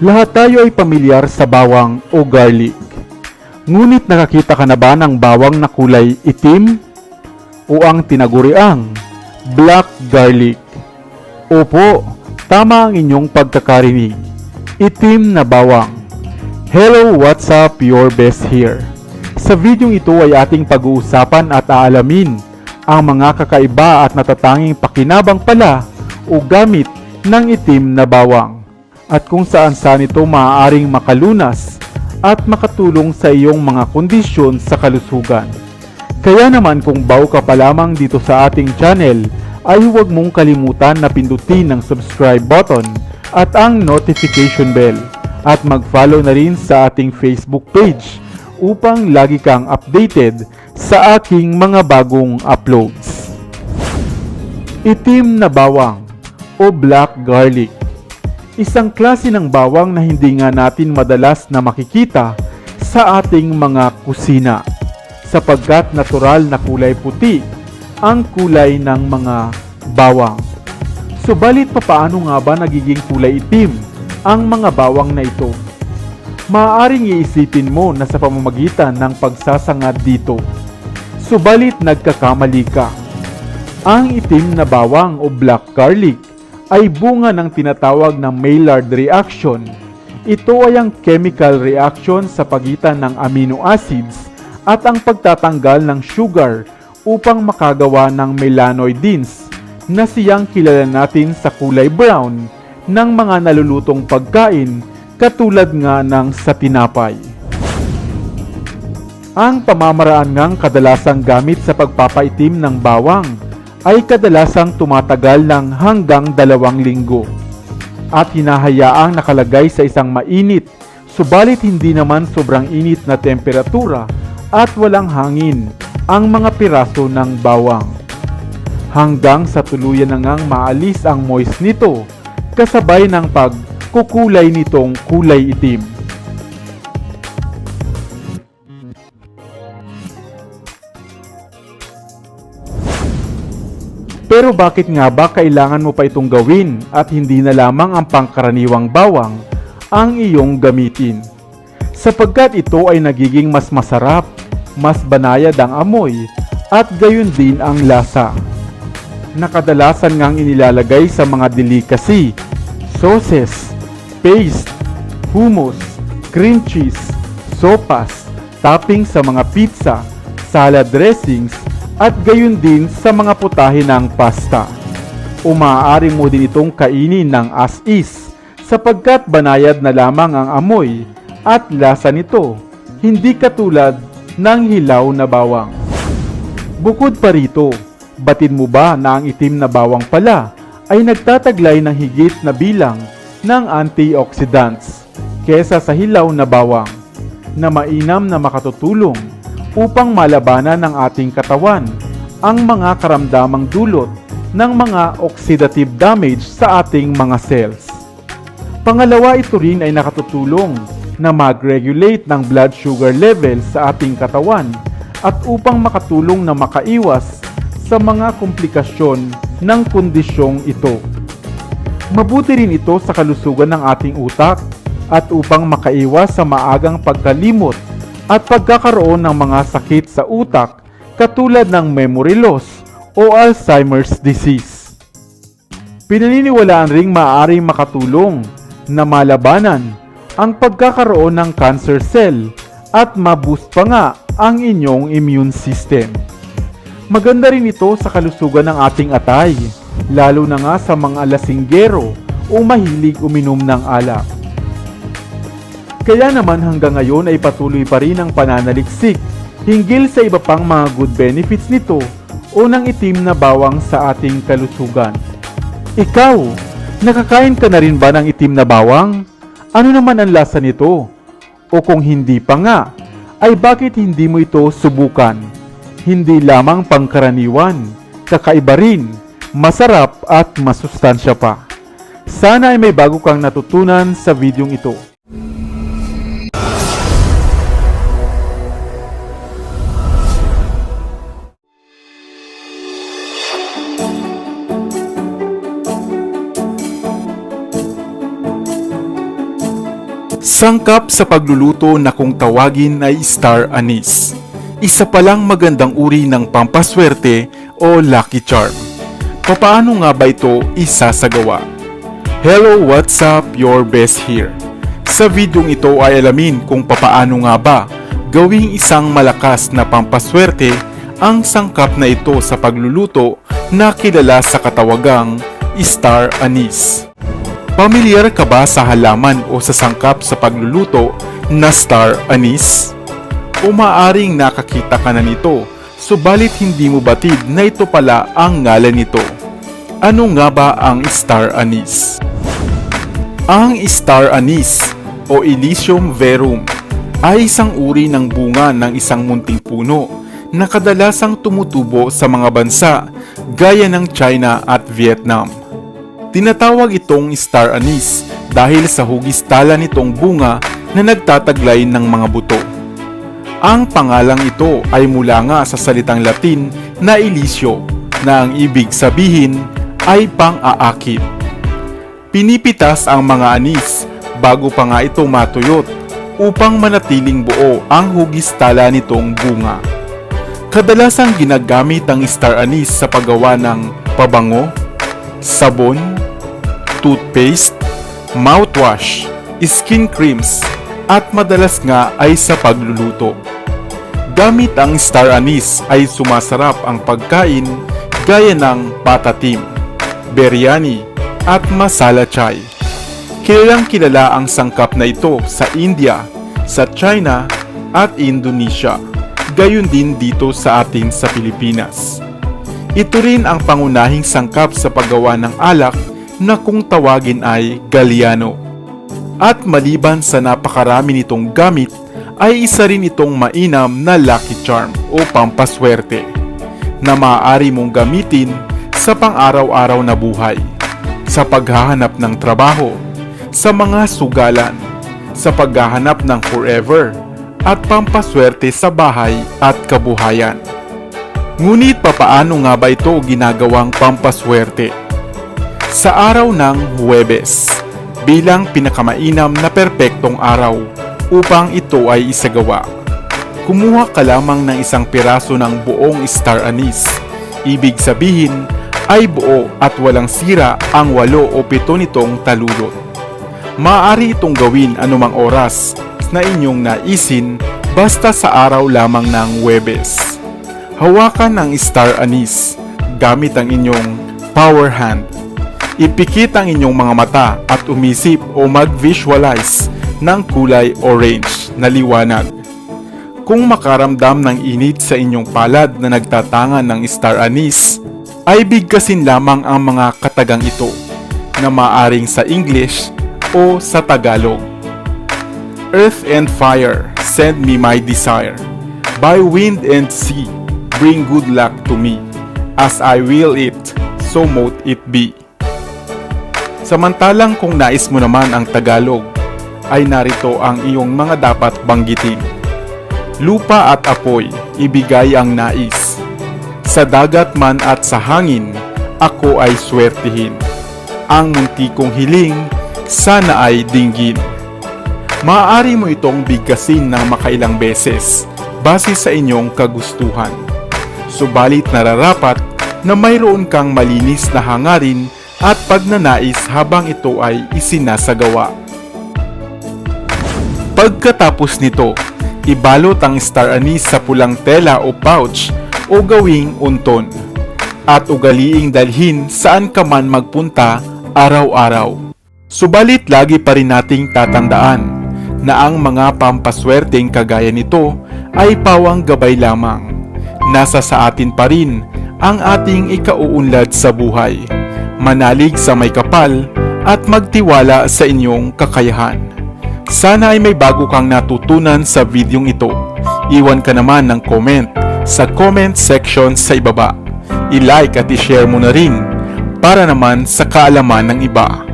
Lahat tayo ay pamilyar sa bawang o garlic. Ngunit nakakita ka na ba ng bawang na kulay itim o ang tinaguriang black garlic? Opo, tama ang inyong pagkakarinig. Itim na bawang. Hello, what's up? Your best here. Sa videong ito ay ating pag-uusapan at aalamin ang mga kakaiba at natatanging pakinabang pala o gamit ng itim na bawang at kung saan saan ito maaaring makalunas at makatulong sa iyong mga kondisyon sa kalusugan. Kaya naman kung bago ka pa lamang dito sa ating channel ay huwag mong kalimutan na pindutin ang subscribe button at ang notification bell at mag-follow na rin sa ating Facebook page upang lagi kang updated sa aking mga bagong uploads. Itim na bawang o black garlic isang klase ng bawang na hindi nga natin madalas na makikita sa ating mga kusina sapagkat natural na kulay puti ang kulay ng mga bawang. Subalit papaano nga ba nagiging kulay itim ang mga bawang na ito? Maaaring iisipin mo na sa pamamagitan ng pagsasangad dito. Subalit nagkakamali ka. Ang itim na bawang o black garlic ay bunga ng tinatawag na Maillard reaction. Ito ay ang chemical reaction sa pagitan ng amino acids at ang pagtatanggal ng sugar upang makagawa ng melanoidins na siyang kilala natin sa kulay brown ng mga nalulutong pagkain katulad nga ng sa tinapay. Ang pamamaraan ngang kadalasang gamit sa pagpapaitim ng bawang ay kadalasang tumatagal ng hanggang dalawang linggo at hinahayaang nakalagay sa isang mainit subalit hindi naman sobrang init na temperatura at walang hangin ang mga piraso ng bawang. Hanggang sa tuluyan na ngang maalis ang moist nito kasabay ng pagkukulay nitong kulay itim. Pero bakit nga ba kailangan mo pa itong gawin at hindi na lamang ang pangkaraniwang bawang ang iyong gamitin? Sapagkat ito ay nagiging mas masarap, mas banayad ang amoy, at gayon din ang lasa. Nakadalasan ngang inilalagay sa mga delicacy, sauces, paste, hummus, cream cheese, sopas, topping sa mga pizza, salad dressings, at gayon din sa mga putahe ng pasta. O maaari mo din itong kainin ng as is sapagkat banayad na lamang ang amoy at lasa nito, hindi katulad ng hilaw na bawang. Bukod pa rito, batid mo ba na ang itim na bawang pala ay nagtataglay ng higit na bilang ng antioxidants kesa sa hilaw na bawang na mainam na makatutulong upang malabanan ng ating katawan ang mga karamdamang dulot ng mga oxidative damage sa ating mga cells. Pangalawa, ito rin ay nakatutulong na mag-regulate ng blood sugar level sa ating katawan at upang makatulong na makaiwas sa mga komplikasyon ng kondisyong ito. Mabuti rin ito sa kalusugan ng ating utak at upang makaiwas sa maagang pagkalimot at pagkakaroon ng mga sakit sa utak katulad ng memory loss o Alzheimer's disease. Pinaniniwalaan ring maaaring makatulong na malabanan ang pagkakaroon ng cancer cell at maboost pa nga ang inyong immune system. Maganda rin ito sa kalusugan ng ating atay, lalo na nga sa mga lasinggero o mahilig uminom ng alak. Kaya naman hanggang ngayon ay patuloy pa rin ang pananaliksik hinggil sa iba pang mga good benefits nito o ng itim na bawang sa ating kalusugan. Ikaw, nakakain ka na rin ba ng itim na bawang? Ano naman ang lasa nito? O kung hindi pa nga, ay bakit hindi mo ito subukan? Hindi lamang pangkaraniwan, kakaiba rin, masarap at masustansya pa. Sana ay may bago kang natutunan sa videong ito. Sangkap sa pagluluto na kung tawagin ay star anise. Isa palang magandang uri ng pampaswerte o lucky charm. Papaano nga ba ito isasagawa? Hello, what's up? Your best here. Sa videong ito ay alamin kung papaano nga ba gawing isang malakas na pampaswerte ang sangkap na ito sa pagluluto na kilala sa katawagang star anise. Pamilyar ka ba sa halaman o sa sangkap sa pagluluto na star anise? O maaring nakakita ka na nito, subalit hindi mo batid na ito pala ang ngalan nito. Ano nga ba ang star anise? Ang star anise o Elysium verum ay isang uri ng bunga ng isang munting puno na kadalasang tumutubo sa mga bansa gaya ng China at Vietnam. Tinatawag itong star anise dahil sa hugis tala nitong bunga na nagtataglay ng mga buto. Ang pangalang ito ay mula nga sa salitang Latin na Elisio na ang ibig sabihin ay pang-aakit. Pinipitas ang mga anis bago pa nga ito matuyot upang manatiling buo ang hugis tala nitong bunga. Kadalasang ginagamit ang star anise sa paggawa ng pabango, sabon, toothpaste, mouthwash, skin creams, at madalas nga ay sa pagluluto. Gamit ang star anise ay sumasarap ang pagkain gaya ng patatim, biryani, at masala chai. Kilalang kilala ang sangkap na ito sa India, sa China, at Indonesia. Gayon din dito sa atin sa Pilipinas. Ito rin ang pangunahing sangkap sa paggawa ng alak na kung tawagin ay Galliano. At maliban sa napakarami nitong gamit, ay isa rin itong mainam na lucky charm o pampaswerte na maaari mong gamitin sa pang-araw-araw na buhay, sa paghahanap ng trabaho, sa mga sugalan, sa paghahanap ng forever, at pampaswerte sa bahay at kabuhayan. Ngunit papaano nga ba ito ginagawang pampaswerte? Sa araw ng Huwebes, bilang pinakamainam na perpektong araw upang ito ay isagawa. Kumuha ka lamang ng isang piraso ng buong star anise. Ibig sabihin ay buo at walang sira ang walo o pito nitong talulot. Maaari itong gawin anumang oras na inyong naisin basta sa araw lamang ng Webes. Hawakan ang star anise gamit ang inyong power hand. Ipikit ang inyong mga mata at umisip o mag-visualize ng kulay orange na liwanag. Kung makaramdam ng init sa inyong palad na nagtatangan ng star anise, ay bigkasin lamang ang mga katagang ito na maaring sa English o sa Tagalog. Earth and fire, send me my desire. By wind and sea, bring good luck to me. As I will it, so mote it be. Samantalang kung nais mo naman ang Tagalog, ay narito ang iyong mga dapat banggitin. Lupa at apoy, ibigay ang nais. Sa dagat man at sa hangin, ako ay swertihin. Ang munti kong hiling, sana ay dinggin. Maaari mo itong bigkasin ng makailang beses base sa inyong kagustuhan. Subalit nararapat na mayroon kang malinis na hangarin at pagnanais habang ito ay isinasagawa. Pagkatapos nito, ibalot ang star anise sa pulang tela o pouch o gawing unton at ugaliing dalhin saan ka man magpunta araw-araw. Subalit lagi pa rin nating tatandaan na ang mga pampaswerteng kagaya nito ay pawang gabay lamang. Nasa sa atin pa rin ang ating ikauunlad sa buhay. Manalig sa may kapal at magtiwala sa inyong kakayahan. Sana ay may bago kang natutunan sa videong ito. Iwan ka naman ng comment sa comment section sa ibaba. I-like at i-share mo na rin para naman sa kaalaman ng iba.